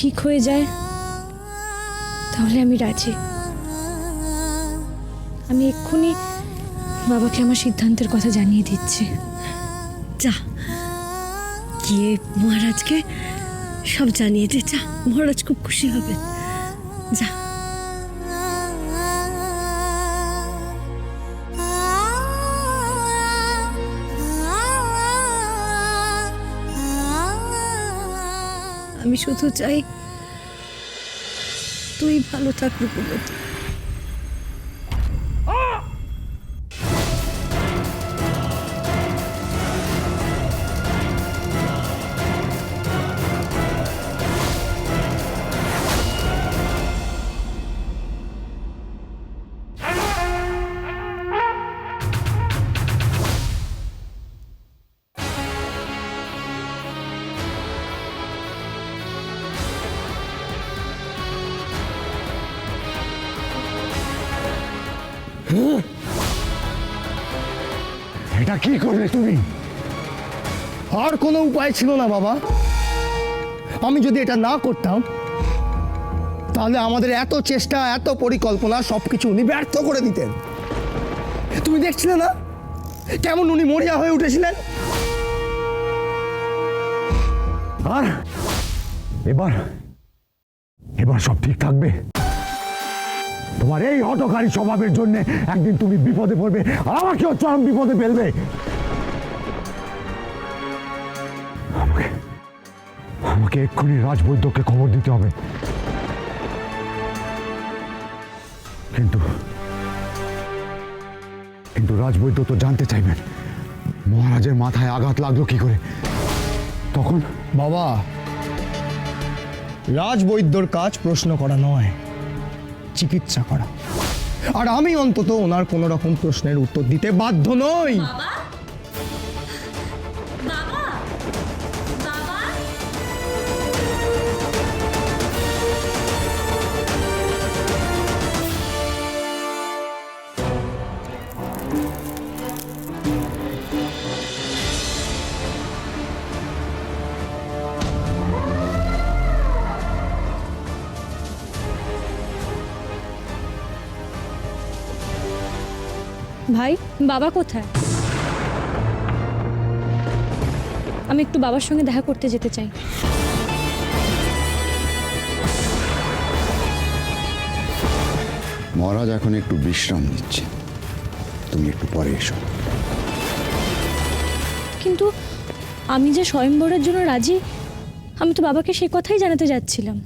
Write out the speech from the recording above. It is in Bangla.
ঠিক হয়ে যায়, তাহলে আমি রাজি। আমি এক্ষুনি বাবাকে আমার সিদ্ধান্তের কথা জানিয়ে দিচ্ছি। যা। গিয়ে মহারাজকে সব জানিয়ে দে, যা। মহারাজ খুব খুশি হবে। যা। আমি শুধু চাই তুই ভালো থাক রূপবতী এটা কি করলে তুমি? আর কোনো উপায় ছিল না বাবা। আমি যদি এটা না করতাম তাহলে আমাদের এত চেষ্টা এত পরিকল্পনা সব কিছু উনি ব্যর্থ করে দিতেন। তুমি দেখছিলে না কেমন উনি মরিয়া হয়ে উঠেছিলেন? আর এবার এবার সব ঠিক থাকবে? তোমার এই হটকারী স্বভাবের জন্য একদিন তুমি বিপদে পড়বে আর আমাকেও চরম বিপদে ফেলবে। আমাকে আমাকে এক্ষুনি রাজবৈদ্যকে খবর দিতে হবে। কিন্তু কিন্তু রাজবৈদ্য তো জানতে চাইবেন। মহারাজের মাথায় আঘাত লাগল কি করে? তখন? বাবা, রাজবৈদ্যর কাজ প্রশ্ন করা নয়। চিকিৎসা করা। আর আমি অন্তত ওনার কোনো রকম প্রশ্নের উত্তর দিতে বাধ্য নই। ভাই বাবা কোথায়? আমি একটু বাবার সঙ্গে দেখা করতে যেতে চাই। মহারাজ এখন একটু বিশ্রাম নিচ্ছে। তুমি একটু পরে এসো। কিন্তু আমি যে স্বয়ংবরের জন্য রাজি আমি তো বাবাকে সে কথাই জানাতে যাচ্ছিলাম।